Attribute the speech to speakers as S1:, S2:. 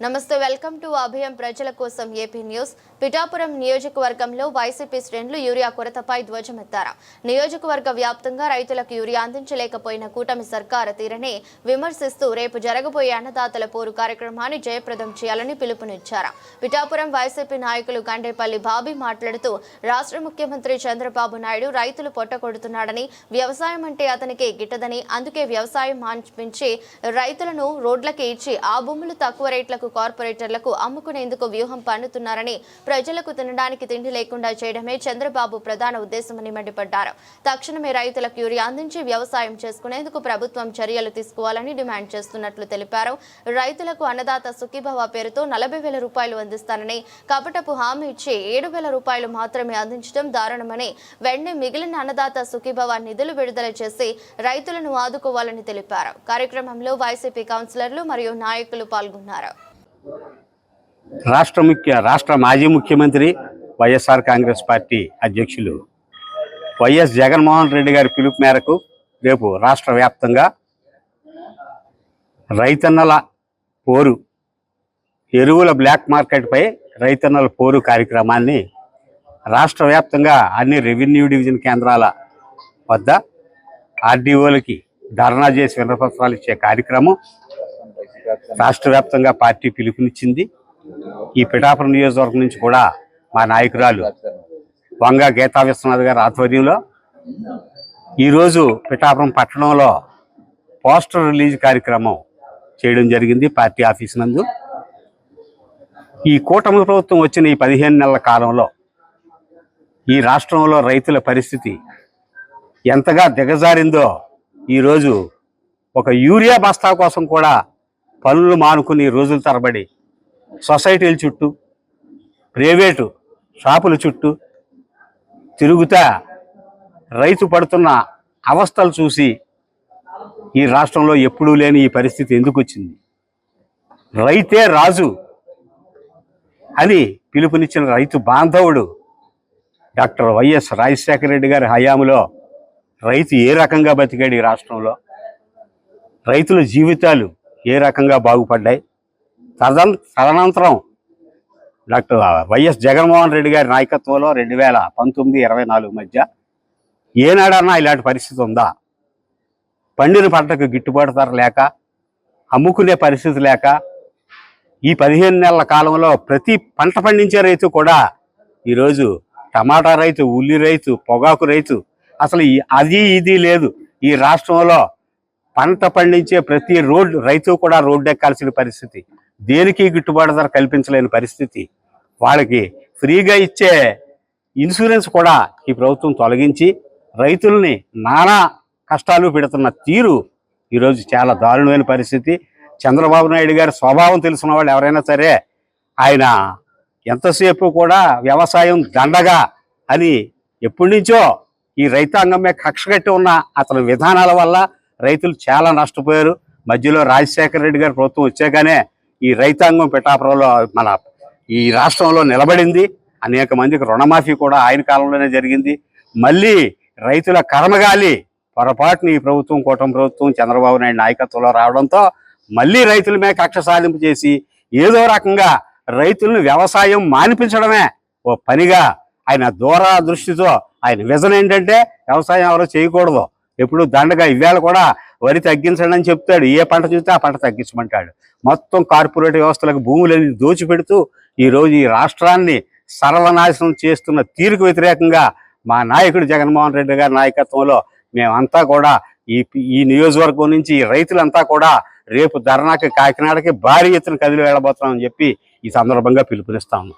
S1: నమస్తే welcome to అభయం ప్రజల కోసం ఏపీ న్యూస్. పిఠాపురం నియోజకవర్గంలో వైసీపీ శ్రేణులు యూరియా కొరతపై ధ్వజమెత్తారు. నియోజకవర్గ వ్యాప్తంగా రైతులకు యూరియా అందించలేకపోయిన కూటమి సర్కార్ తీరని విమర్శిస్తూ రేపు జరగబోయే అన్నదాతల పోరు కార్యక్రమాన్ని జయప్రదం చేయాలని పిలుపునిచ్చారు. పిఠాపురం వైసీపీ నాయకులు గండేపల్లి బాబీ మాట్లాడుతూ రాష్ట్ర ముఖ్యమంత్రి చంద్రబాబు నాయుడు రైతులు పొట్టగొడుతున్నాడని వ్యవసాయం అంటే అతనికి గిట్టదని అందుకే వ్యవసాయం మాన్పించి రైతులను రోడ్లకి ఇచ్చి ఆ భూములు తక్కువ రేట్లకు కార్పొరేటర్లకు అమ్ముకునేందుకు వ్యూహం పన్నుతున్నారని ప్రజలకు తినడానికి తిండి లేకుండా చేయడమే చంద్రబాబు ప్రధాన ఉద్దేశమని మండిపడ్డారు. తక్షణమే రైతులకు యూరియా అందించి వ్యవసాయం చేసుకునేందుకు ప్రభుత్వం చర్యలు తీసుకోవాలని డిమాండ్ చేస్తున్నట్లు తెలిపారు. రైతులకు అన్నదాత సుఖీభవ పేరుతో నలభై వేల రూపాయలు అందిస్తానని కపటపు హామీ ఇచ్చి ఏడు వేల రూపాయలు మాత్రమే అందించడం దారుణమని వెంటనే మిగిలిన అన్నదాత సుఖీభవ నిధులు విడుదల చేసి రైతులను ఆదుకోవాలని తెలిపారు. కార్యక్రమంలో వైసీపీ కౌన్సిలర్లు మరియు నాయకులు పాల్గొన్నారు.
S2: రాష్ట్ర ముఖ్య రాష్ట్ర మాజీ ముఖ్యమంత్రి వైఎస్ఆర్ కాంగ్రెస్ పార్టీ అధ్యక్షులు వైఎస్ జగన్మోహన్ రెడ్డి గారి పిలుపు మేరకు రేపు రాష్ట్ర వ్యాప్తంగా రైతన్నల పోరు ఎరువుల బ్లాక్ మార్కెట్పై రైతన్నల పోరు కార్యక్రమాన్ని రాష్ట్ర వ్యాప్తంగా అన్ని రెవెన్యూ డివిజన్ కేంద్రాల వద్ద ఆర్డీఓలకి ధర్నా చేసి వినపత్రాలు ఇచ్చే కార్యక్రమం రాష్ట్ర వ్యాప్తంగా పార్టీ పిలుపునిచ్చింది. ఈ పిఠాపురం నియోజకవర్గం నుంచి కూడా మా నాయకురాలు వంగ గీతా విశ్వనాథ్ గారి ఆధ్వర్యంలో ఈరోజు పిఠాపురం పట్టణంలో పోస్టర్ రిలీజ్ కార్యక్రమం చేయడం జరిగింది పార్టీ ఆఫీస్ నందు. ఈ కూటమి ప్రభుత్వం వచ్చిన ఈ పదిహేను నెలల కాలంలో ఈ రాష్ట్రంలో రైతుల పరిస్థితి ఎంతగా దిగజారిందో ఈరోజు ఒక యూరియా బస్తా కోసం కూడా పనులు మానుకుని రోజుల తరబడి సొసైటీల చుట్టూ ప్రైవేటు షాపుల చుట్టూ తిరుగుతా రైతు పడుతున్న అవస్థలు చూసి ఈ రాష్ట్రంలో ఎప్పుడూ లేని ఈ పరిస్థితి ఎందుకు వచ్చింది? రైతే రాజు అని పిలుపునిచ్చిన రైతు బాంధవుడు డాక్టర్ వైఎస్ రాజశేఖర రెడ్డి గారి హయాంలో రైతు ఏ రకంగా బతికాడు ఈ రాష్ట్రంలో? రైతుల జీవితాలు ఏ రకంగా బాగుపడ్డాయి? తదన్ తదనంతరం డాక్టర్ వైఎస్ జగన్మోహన్ రెడ్డి గారి నాయకత్వంలో రెండు వేల పంతొమ్మిది ఇరవై నాలుగు మధ్య ఏనాడన్నా ఇలాంటి పరిస్థితి ఉందా? పండిన పంటకు గిట్టుబాటు ధర లేక అమ్ముకునే పరిస్థితి లేక ఈ పదిహేను నెలల కాలంలో ప్రతి పంట పండించే రైతు కూడా ఈరోజు టమాటా రైతు ఉల్లి రైతు పొగాకు రైతు అసలు అది ఇది లేదు. ఈ రాష్ట్రంలో పంట పండించే ప్రతి రోడ్డు రైతు కూడా రోడ్డు ఎక్కాల్సిన పరిస్థితి. దేనికి గిట్టుబాటు ధర కల్పించలేని పరిస్థితి. వాళ్ళకి ఫ్రీగా ఇచ్చే ఇన్సూరెన్స్ కూడా ఈ ప్రభుత్వం తొలగించి రైతుల్ని నానా కష్టాలు పెడుతున్న తీరు ఈరోజు చాలా దారుణమైన పరిస్థితి. చంద్రబాబు నాయుడు గారి స్వభావం తెలిసిన వాళ్ళు ఎవరైనా సరే ఆయన ఎంతసేపు కూడా వ్యవసాయం దండగా అని ఎప్పటి నుంచో ఈ రైతాంగం మీద కక్ష కట్టి ఉన్న అతని విధానాల వల్ల రైతులు చాలా నష్టపోయారు. మధ్యలో రాజశేఖర రెడ్డి గారి ప్రభుత్వం వచ్చాకనే ఈ రైతాంగం పిఠాపురంలో మన ఈ రాష్ట్రంలో నిలబడింది. అనేక మందికి రుణమాఫీ కూడా ఆయన కాలంలోనే జరిగింది. మళ్ళీ రైతుల కర్మగాలి పొరపాటున ఈ ప్రభుత్వం కూటమి ప్రభుత్వం చంద్రబాబు నాయుడు నాయకత్వంలో రావడంతో మళ్ళీ రైతుల మీద కక్ష సాధింపు చేసి ఏదో రకంగా రైతులను వ్యవసాయం మానిపించడమే ఓ పనిగా ఆయన దూర దృష్టితో ఆయన విజన్ ఏంటంటే వ్యవసాయం ఎవరో చేయకూడదు. ఎప్పుడు దండగా ఇవాళ కూడా వరి తగ్గించండి అని చెప్తాడు. ఏ పంట చూస్తే ఆ పంట తగ్గించమంటాడు. మొత్తం కార్పొరేట్ వ్యవస్థలకు భూములన్నీ దోచిపెడుతూ ఈరోజు ఈ రాష్ట్రాన్ని సర్వనాశనం చేస్తున్న తీరుకు వ్యతిరేకంగా మా నాయకుడు జగన్మోహన్ రెడ్డి గారి నాయకత్వంలో మేమంతా కూడా ఈ ఈ నియోజకవర్గం నుంచి ఈ రైతులంతా కూడా రేపు ధర్నాకి కాకినాడకి భారీ ఎత్తున కదిలి వెళ్ళబోతున్నామని చెప్పి ఈ సందర్భంగా పిలుపునిస్తాము